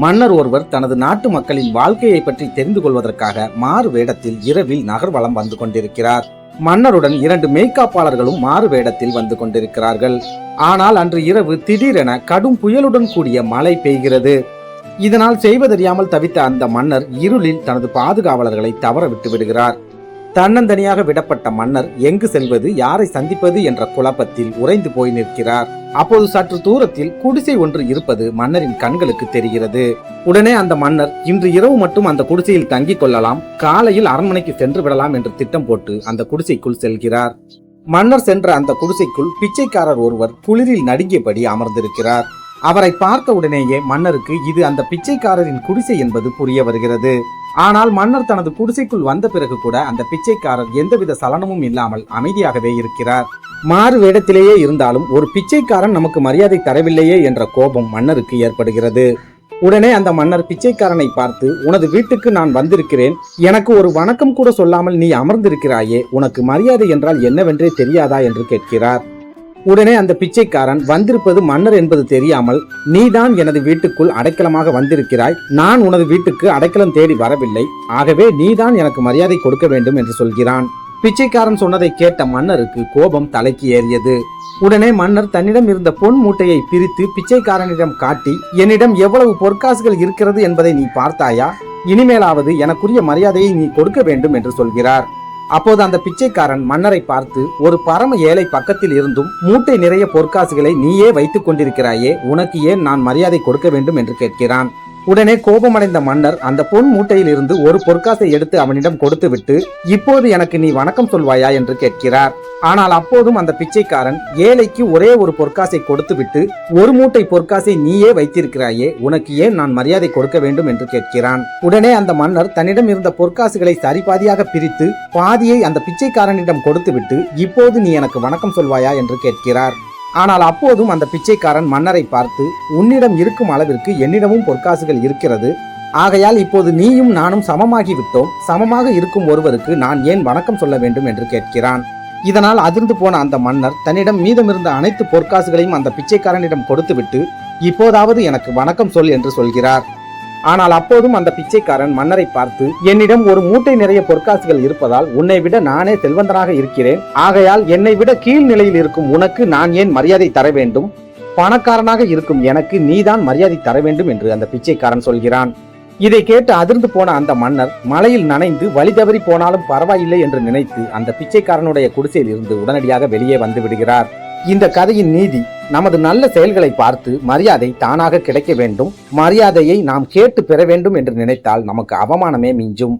மன்னர் ஒருவர் தனது நாட்டு மக்களின் வாழ்க்கையை பற்றி தெரிந்து கொள்வதற்காக மாறு வேடத்தில் இரவில் நகர்வலம் வந்து கொண்டிருக்கிறார். மன்னருடன் இரண்டு மேய்காப்பாளர்களும் மாறு வேடத்தில் வந்து கொண்டிருக்கிறார்கள். ஆனால் அன்று இரவு திடீரென கடும் புயலுடன் கூடிய மழை பெய்கிறது. இதனால் செய்வதறியாமல் தவித்த அந்த மன்னர் இருளில் தனது பாதுகாவலர்களை தவற விட்டு விடுகிறார் தன்னந்தனியாக விடப்பட்ட மன்னர் எங்கு செல்வது யாரை சந்திப்பது என்ற குழப்பத்தில் உறைந்து போய் நிற்கிறார். அப்போது சற்று தூரத்தில் குடிசை ஒன்று இருப்பது மன்னரின் கண்களுக்கு தெரிகிறது. உடனே அந்த மன்னர் இன்று இரவு மட்டும் அந்த குடிசையில் தங்கிக் கொள்ளலாம். காலையில் அரண்மனைக்கு சென்று விடலாம் என்று திட்டம் போட்டு அந்த குடிசைக்குள் செல்கிறார். மன்னர் சென்ற அந்த குடிசைக்குள் பிச்சைக்காரர் ஒருவர் குளிரில் நடுங்கியபடி அமர்ந்திருக்கிறார். அவரை பார்த்த உடனேயே மன்னருக்கு இது அந்த பிச்சைக்காரரின் குடிசை என்பது புரிய வருகிறது. ஆனால் மன்னர் தனது குடிசைக்குள் வந்த பிறகு கூட அந்த பிச்சைக்காரர் எந்தவித சலனமும் இல்லாமல் அமைதியாகவே இருக்கிறார். மாறு வேடத்திலேயே இருந்தாலும் ஒரு பிச்சைக்காரன் நமக்கு மரியாதை தரவில்லையே என்ற கோபம் மன்னருக்கு ஏற்படுகிறது. உடனே அந்த மன்னர் பிச்சைக்காரனை பார்த்து உனது வீட்டுக்கு நான் வந்திருக்கிறேன். எனக்கு ஒரு வணக்கம் கூட சொல்லாமல் நீ அமர்ந்திருக்கிறாயே. உனக்கு மரியாதை என்றால் என்னவென்றே தெரியாதா? என்று கேட்கிறார். உடனே அந்த பிச்சைக்காரன் வந்திருப்பது மன்னர் என்பது தெரியாமல் நீதான் எனது வீட்டுக்குள் அடைக்கலமாக வந்திருக்கிறாய். நான் உனது வீட்டுக்கு அடைக்கலம் தேடி வரவில்லை. ஆகவே நீதான் எனக்கு மரியாதை கொடுக்க வேண்டும் என்று சொல்கிறான். பிச்சைக்காரன் சொன்னதை கேட்ட மன்னருக்கு கோபம் தலைக்கு ஏறியது. உடனே மன்னர் தன்னிடம் இருந்த பொன் மூட்டையை பிரித்து பிச்சைக்காரனிடம் காட்டி என்னிடம் எவ்வளவு பொற்காசுகள் இருக்கிறது என்பதை நீ பார்த்தாயா? இனிமேலாவது எனக்குரிய மரியாதையை நீ கொடுக்க வேண்டும் என்று சொல்கிறார். அப்போது அந்த பிச்சைக்காரன் மன்னரை பார்த்து ஒரு பரம ஏழை பக்கத்தில் இருந்தும் மூட்டை நிறைய பொற்காசுகளை நீயே வைத்துக் கொண்டிருக்கிறாயே உனக்கு ஏன் நான் மரியாதை கொடுக்க வேண்டும்? என்று கேட்கிறான். உடனே கோபமடைந்த மன்னர் அந்த பொன் மூட்டையில் இருந்து ஒரு பொற்காசை எடுத்து அவனிடம் கொடுத்துவிட்டு இப்போது எனக்கு நீ வணக்கம் சொல்வாயா? என்று கேட்கிறார். ஆனால் அப்போதும் அந்த பிச்சைக்காரன் ஏழைக்கு ஒரே ஒரு பொற்காசை கொடுத்துவிட்டு ஒரு மூட்டை பொற்காசை நீயே வைத்திருக்கிறாயே உனக்கு ஏன் நான் மரியாதை கொடுக்க வேண்டும் என்று கேட்கிறான். உடனே அந்த மன்னர் தன்னிடம் இருந்த பொற்காசுகளை சரிபாதியாக பிரித்து பாதியை அந்த பிச்சைக்காரனிடம் கொடுத்துவிட்டு இப்போது நீ எனக்கு வணக்கம் சொல்வாயா என்று கேட்கிறார். ஆனால் அப்போதும் அந்த பிச்சைக்காரன் மன்னரை பார்த்து உன்னிடம் இருக்கும் அளவிற்கு என்னிடமும் பொற்காசுகள் இருக்கிறது. ஆகையால் இப்போது நீயும் நானும் சமமாகிவிட்டோம். சமமாக இருக்கும் ஒருவருக்கு நான் ஏன் வணக்கம் சொல்ல வேண்டும் என்று கேட்கிறான். இதனால் அதிர்ந்து போன அந்த மன்னர் தன்னிடம் மீதமிருந்த அனைத்து பொற்காசுகளையும் அந்த பிச்சைக்காரனிடம் கொடுத்துவிட்டு இப்போதாவது எனக்கு வணக்கம் சொல் என்று சொல்கிறார். ஆனால் அப்போதும் அந்த பிச்சைக்காரன் மன்னரை பார்த்து என்னிடம் ஒரு மூட்டை நிறைய பொற்காசுகள் இருப்பதால் உன்னை விட நானே செல்வந்தனாக இருக்கிறேன். ஆகையால் என்னை விட கீழ் நிலையில் இருக்கும் உனக்கு நான் ஏன் மரியாதை தர வேண்டும்? பணக்காரனாக இருக்கும் எனக்கு நீதான் மரியாதை தர வேண்டும் என்று அந்த பிச்சைக்காரன் சொல்கிறான். இதை கேட்டு அதிர்ந்து போன அந்த மன்னர் மலையில் நனைந்து வழி தவறி போனாலும் பரவாயில்லை என்று நினைத்து அந்த பிச்சைக்காரனுடைய குடிசையில் இருந்து உடனடியாக வெளியே வந்து விடுகிறார். இந்த கதையின் நீதி நமது நல்ல செயல்களை பார்த்து மரியாதை தானாக கிடைக்க வேண்டும். மரியாதையை நாம் கேட்டு பெற வேண்டும் என்று நினைத்தால் நமக்கு அவமானமே மிஞ்சும்.